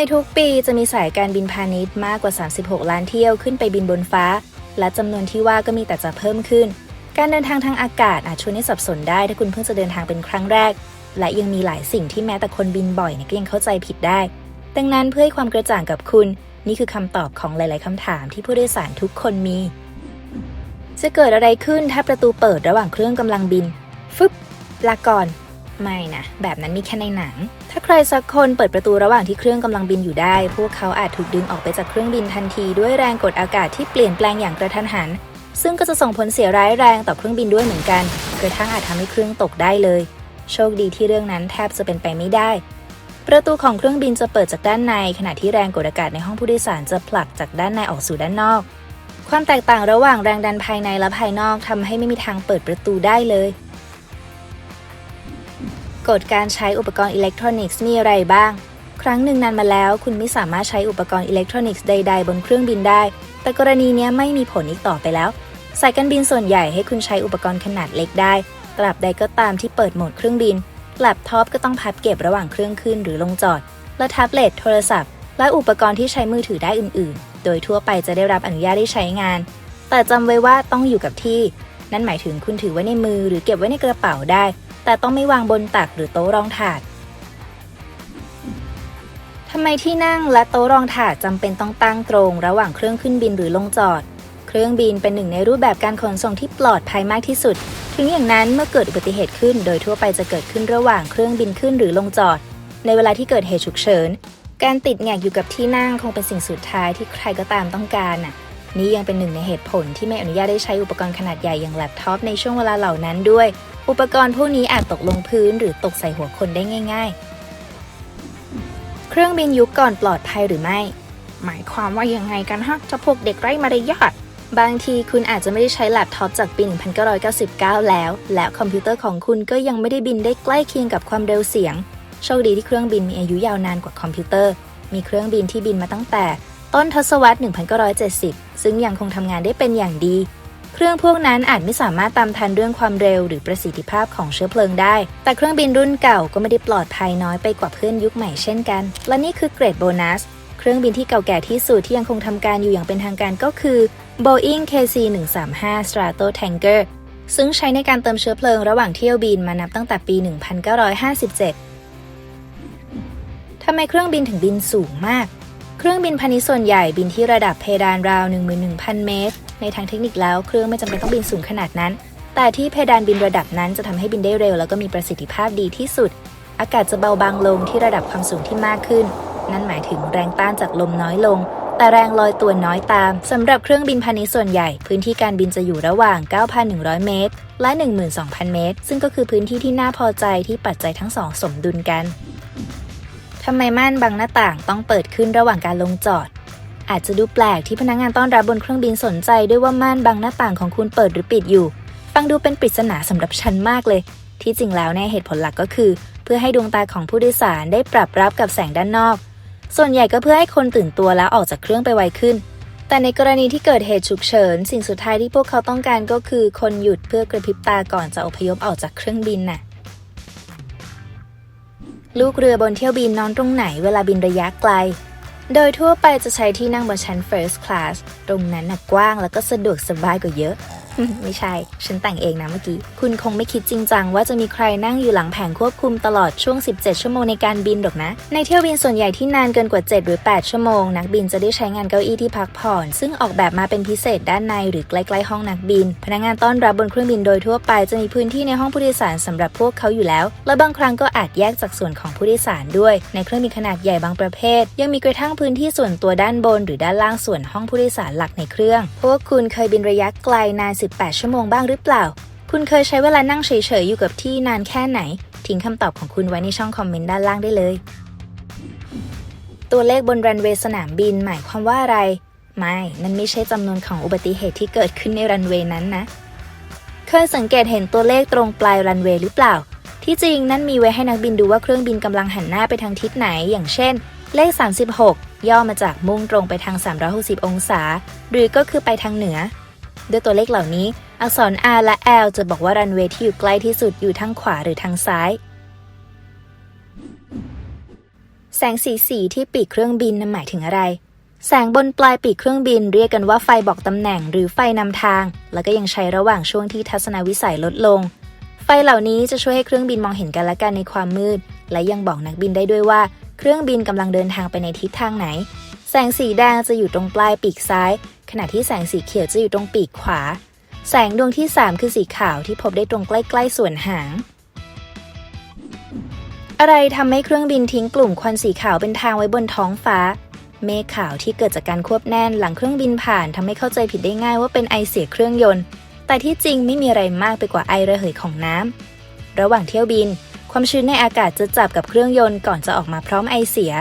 ในทุกปีจะมีสายการบินพาณิชย์มากกว่า 36 ล้านเที่ยวขึ้นไปบินบนฟ้า และจำนวนที่ว่าก็มีแต่จะเพิ่มขึ้น การเดินทางทางอากาศอาจชวนให้สับสนได้ถ้าคุณเพิ่งจะเดินทางเป็นครั้งแรก และยังมีหลายสิ่งที่แม้แต่คนบินบ่อยเนี่ยก็ยังเข้าใจผิดได้ ดังนั้นเพื่อให้ความกระจ่างกับคุณ นี่คือคำตอบของหลาย ๆคำถามที่ผู้โดยสารทุกคนมี จะเกิดอะไรขึ้นถ้าประตูเปิดระหว่างเครื่องกำลังบินฟึบลาก่อน ไม่นะ แบบนั้นมีแค่ในหนัง ถ้าใครสักคนเปิดประตูระหว่างที่เครื่องกำลังบินอยู่ได้ พวกเขาอาจถูกดึงออกไปจากเครื่องบินทันทีด้วยแรงกดอากาศที่เปลี่ยนแปลงอย่างกระทันหัน ซึ่งก็จะส่งผลเสียร้ายแรงต่อเครื่องบินด้วยเหมือนกัน กระทั่งอาจทำให้เครื่องตกได้เลย โชคดีที่เรื่องนั้นแทบจะเป็นไปไม่ได้ ประตูของเครื่องบินจะเปิดจากด้านใน ขณะที่แรงกดอากาศในห้องผู้โดยสารจะผลักจากด้านในออกสู่ด้านนอก ความแตกต่างระหว่างแรงดันภายในและภายนอกทำให้ไม่มีทางเปิดประตูได้เลย กฎการใช้อุปกรณ์อิเล็กทรอนิกส์มีอะไรบ้าง ครั้งหนึ่งนานมาแล้วคุณไม่สามารถใช้อุปกรณ์อิเล็กทรอนิกส์ใด ๆ บนเครื่องบินได้ แต่กรณีนี้ไม่มีผลอีกต่อไปแล้ว สายการบินส่วนใหญ่ให้คุณใช้อุปกรณ์ขนาดเล็กได้ ตราบใดก็ตามที่เปิดโหมดเครื่องบิน แล็ปท็อปก็ต้องพับเก็บระหว่างเครื่องขึ้นหรือลงจอด และแท็บเล็ตโทรศัพท์ และอุปกรณ์ที่ใช้มือถือได้อื่น ๆ โดยทั่วไปจะได้รับอนุญาตให้ใช้งาน แต่จำไว้ว่าต้องอยู่กับที่ นั่นหมายถึงคุณถือไว้ในมือหรือเก็บไว้ในกระเป๋าได้ แต่ต้องไม่วางบนตักหรือโต๊ะรองถาดทำไมที่นั่งและโต๊ะรองถาดจำเป็นต้องตั้งตรง ระหว่างเครื่องขึ้นบินหรือลงจอด เครื่องบินเป็นหนึ่งในรูปแบบการขนส่งที่ปลอดภัยมากที่สุด ถึงอย่างนั้นเมื่อเกิดอุบัติเหตุขึ้น โดยทั่วไปจะเกิดขึ้นระหว่างเครื่องบินขึ้นหรือลงจอด ในเวลาที่เกิดเหตุฉุกเฉิน การติดแงกอยู่กับที่นั่งคงเป็นสิ่งสุดท้ายที่ใครก็ตามต้องการน่ะ นี่ยังเป็นหนึ่งในเหตุผลที่ไม่อนุญาตให้ใช้อุปกรณ์ขนาดใหญ่อย่างแล็ปท็อปในช่วงเวลาเหล่านั้นด้วย อุปกรณ์พวกนี้อาจตกลงพื้นหรือตกใส่หัวคนได้ง่าย ๆ เครื่องบินยุคก่อนปลอดภัยหรือไม่ หมายความว่ายังไงกันฮะจะพวกเด็กไร้มารยาทบางทีคุณอาจจะไม่ได้ใช้แล็ปท็อปจากปี 1999 แล้ว และคอมพิวเตอร์ของคุณก็ยังไม่ได้บินได้ใกล้เคียงกับความเร็วเสียง โชคดีที่เครื่องบินมีอายุยาวนานกว่าคอมพิวเตอร์ มีเครื่องบินที่บินมาตั้งแต่ ต้นทศวรรษ 1970 ซึ่งยังคงทำงานได้เป็นอย่างดี เครื่องพวกนั้นอาจไม่สามารถตามทันเรื่องความเร็วหรือประสิทธิภาพของเชื้อเพลิงได้ แต่เครื่องบินรุ่นเก่าก็ไม่ได้ปลอดภัยน้อยไปกว่าเพื่อนยุคใหม่เช่นกัน และนี่คือเกรดโบนัส เครื่องบินที่เก่าแก่ที่สุดที่ยังคงทำการอยู่อย่างเป็นทางการก็คือ Boeing KC-135 Stratotanker ซึ่งใช้ในการเติมเชื้อเพลิงระหว่างเที่ยวบินมานับตั้งแต่ปี 1957 ทำไมเครื่องบินถึงบินสูงมาก เครื่องบินพาณิชย์ส่วนใหญ่บินที่ระดับเพดานราว 11,000 เมตร ในทางเทคนิคแล้วเครื่องไม่จำเป็นต้องบินสูงขนาดนั้น แต่ที่เพดานบินระดับนั้นจะทำให้บินได้เร็ว แล้วก็มีประสิทธิภาพดีที่สุด อากาศจะเบาบางลงที่ระดับความสูงที่มากขึ้น นั่นหมายถึงแรงต้านจากลมน้อยลง แต่แรงลอยตัวน้อยตาม สำหรับเครื่องบินพาณิชย์ส่วนใหญ่ พื้นที่การบินจะอยู่ระหว่าง 9,100 เมตร และ 12,000 เมตร ซึ่งก็คือพื้นที่ที่น่าพอใจที่ปัจจัยทั้งสองสมดุลกันทำไมม่านบังหน้าต่างต้องเปิดขึ้นระหว่างการลงจอด อาจจะดูแปลกที่พนักงานต้อนรับบนเครื่องบินสนใจด้วยว่าม่านบังหน้าต่างของคุณเปิดหรือปิดอยู่ ฟังดูเป็นปริศนาสำหรับฉันมากเลย ที่จริงแล้วในยเหตุผลหลักก็คือ เพื่อให้ดวงตาของผู้โดยสารได้ปรับรับกับแสงด้านนอก ส่วนใหญ่ก็เพื่อให้คนตื่นตัวแล้วออกจากเครื่องไปไวขึ้น แต่ในกรณีที่เกิดเหตุฉุกเฉิน สิ่งสุดท้ายที่พวกเขาต้องการก็คือ คนหยุดเพื่อกระพริบตาก่อนจะอพยพออกจากเครื่องบินน่ะลูกเรือบนเที่ยวบินนอนตรงไหนเวลาบินระยะไกล โดยทั่วไปจะใช้ที่นั่งบนชั้น first class ตรงนั้นนะกว้างแล้วก็สะดวกสบายกว่าเยอะ ไม่ใช่ ฉันแต่งเองนะเมื่อกี้ คุณคงไม่คิดจริงจังว่าจะมีใครนั่งอยู่หลังแผงควบคุมตลอดช่วง 17 ชั่วโมงในการบินหรอกนะ ในเที่ยวบินส่วนใหญ่ที่นานเกินกว่า 7 หรือ 8 ชั่วโมง นักบินจะได้ใช้งานเก้าอี้ที่พักผ่อน ซึ่งออกแบบมาเป็นพิเศษด้านในหรือใกล้ๆห้องนักบิน พนักงานต้อนรับบนเครื่องบินโดยทั่วไปจะมีพื้นที่ในห้องผู้โดยสารสำหรับพวกเขาอยู่แล้ว และบางครั้งก็อาจแยกจากส่วนของผู้โดยสารด้วย ในเครื่องบินขนาดใหญ่บางประเภท ยังมีกระทั่งพื้นที่ส่วนตัวด้านบน หรือด้านล่างส่วนห้องผู้โดยสารหลักในเครื่องพวกคุณเคยบินระยะไกลนาน18ชั่วโมงบ้างหรือเปล่า คุณเคยใช้เวลานั่งเฉยๆอยู่กับที่นานแค่ไหน ทิ้งคำตอบของคุณไว้ในช่องคอมเมนต์ด้านล่างได้เลย ตัวเลขบนรันเวย์สนามบินหมายความว่าอะไร ไม่นั่นไม่ใช่จำนวนของอุบัติเหตุที่เกิดขึ้นในรันเวย์นั้นนะ เคยสังเกตเห็นตัวเลขตรงปลายรันเวย์หรือเปล่า ที่จริงนั่นมีไว้ให้นักบินดูว่าเครื่องบินกำลังหันหน้าไปทางทิศไหน อย่างเช่น เลข 36ย่อมาจากมุ่งตรงไปทาง 360 องศา หรือก็คือไปทางเหนือ ด้วยตัวเลขเหล่านี้ อักษร R และ L จะบอกว่ารันเวย์ที่อยู่ใกล้ที่สุดอยู่ทางขวาหรือทางซ้าย แสงสีสีที่ปีกเครื่องบินนั้นหมายถึงอะไร แสงบนปลายปีกเครื่องบินเรียกกันว่าไฟบอกตำแหน่งหรือไฟนำทาง แล้วก็ยังใช้ระหว่างช่วงที่ทัศนวิสัยลดลง ไฟเหล่านี้จะช่วยให้เครื่องบินมองเห็นกันและกันในความมืด และยังบอกนักบินได้ด้วยว่า เครื่องบินกำลังเดินทางไปในทิศทางไหน แสงสีแดงจะอยู่ตรงปลายปีกซ้าย ขณะที่แสงสีเขียวจะอยู่ตรงปีกขวา แสงดวงที่ 3 คือสีขาวที่พบได้ตรงใกล้ ๆ ส่วนหาง อะไรทำให้เครื่องบินทิ้งกลุ่มควันสีขาวเป็นทางไว้บนท้องฟ้า เมฆขาวที่เกิดจากการควบแน่นหลังเครื่องบินผ่านทำให้เข้าใจผิดได้ง่ายว่าเป็นไอเสียเครื่องยนต์ แต่ที่จริงไม่มีอะไรมากไปกว่าไอระเหยของน้ำระหว่างเที่ยวบิน ความชื้นในอากาศจะจับกับเครื่องยนต์ก่อนจะออกมาพร้อมไอเสีย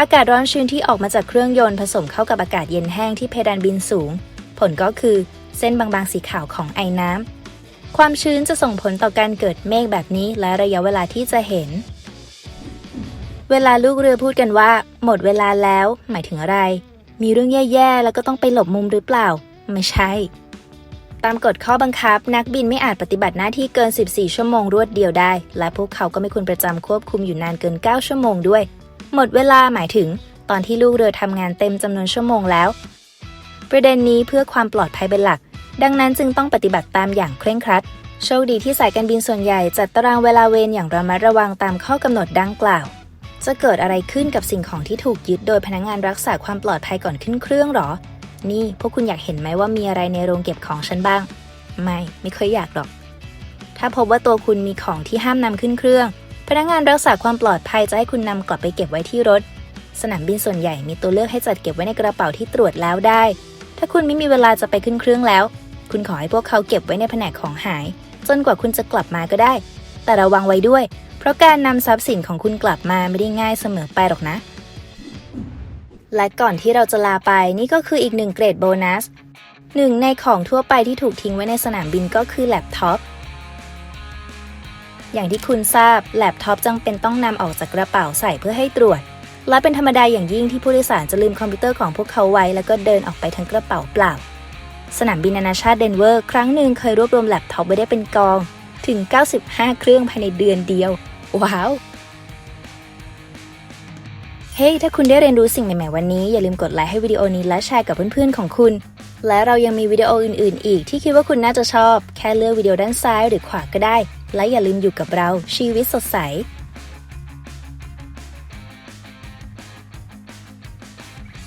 อากาศร้อนชื้นที่ออกมาจากเครื่องยนต์ผสมเข้ากับอากาศเย็นแห้งที่เพดานบินสูง ผลก็คือเส้นบางๆสีขาวของไอน้ำ ความชื้นจะส่งผลต่อการเกิดเมฆแบบนี้และระยะเวลาที่จะเห็น เวลาลูกเรือพูดกันว่า หมดเวลาแล้ว หมายถึงอะไร มีเรื่องแย่ๆ แล้วก็ต้องไปหลบมุมหรือเปล่า ไม่ใช่ ตามกฎข้อบังคับ นักบินไม่อาจปฏิบัติหน้าที่เกิน 14 ชั่วโมงรวดเดียวได้ และพวกเขาก็ไม่ควรประจำควบคุมอยู่นานเกิน 9 ชั่วโมงด้วย หมดเวลาหมายถึง ตอนที่ลูกเรือทำงานเต็มจำนวนชั่วโมงแล้ว ประเด็นนี้เพื่อความปลอดภัยเป็นหลัก ดังนั้นจึงต้องปฏิบัติตามอย่างเคร่งครัด โชคดีที่สายการบินส่วนใหญ่จัดตารางเวลาเวรอย่างระมัดระวังตามข้อกำหนดดังกล่าว จะเกิดอะไรขึ้นกับสิ่งของที่ถูกยึดโดยพนักงานรักษาความปลอดภัยก่อนขึ้นเครื่องหรอ นี่พวกคุณอยากเห็นไหมว่ามีอะไรในโรงเก็บของฉันบ้าง ไม่ ไม่ค่อยอยากหรอก ถ้าพบว่าตัวคุณมีของที่ห้ามนำขึ้นเครื่อง พนักงานรักษาความปลอดภัยจะให้คุณนำกลับไปเก็บไว้ที่รถ สนามบินส่วนใหญ่มีตัวเลือกให้จัดเก็บไว้ในกระเป๋าที่ตรวจแล้วได้ ถ้าคุณไม่มีเวลาจะไปขึ้นเครื่องแล้ว คุณขอให้พวกเขาเก็บไว้ในแผนกของหาย จนกว่าคุณจะกลับมาก็ได้ แต่ระวังไว้ด้วย เพราะการนำทรัพย์สินของคุณกลับมาไม่ได้ง่ายเสมอไปหรอกนะ และก่อนที่เราจะลาไปนี่ก็คืออีกหนึ่งเกรดโบนัสหนึ่งในของทั่วไปที่ถูกทิ้งไว้ในสนามบินก็คือแล็ปท็อป อย่างที่คุณทราบแล็ปท็อปจำเป็นต้องนำออกจากกระเป๋าใส่เพื่อให้ตรวจ และเป็นธรรมดาอย่างยิ่งที่ผู้โดยสารจะลืมคอมพิวเตอร์ของพวกเขาไว้ แล้วก็เดินออกไปทั้งกระเป๋าเปล่า สนามบินนานาชาติเดนเวอร์ ครั้งหนึ่งเคยรวบรวมแล็ปท็อปไว้ได้เป็นกอง ถึง 95 เครื่องภายในเดือนเดียว ว้าวเฮ้ยถ้าคุณได้เรียนรู้สิ่งใหม่ๆ วันนี้ อย่าลืมกดไลค์ให้วิดีโอนี้และแชร์กับเพื่อนๆ ของคุณ และเรายังมีวิดีโออื่นๆ อีกที่คิดว่าคุณน่าจะชอบ แค่เลือกวิดีโอด้านซ้ายหรือขวาก็ได้ และอย่าลืมอยู่กับเราชีวิตสดใส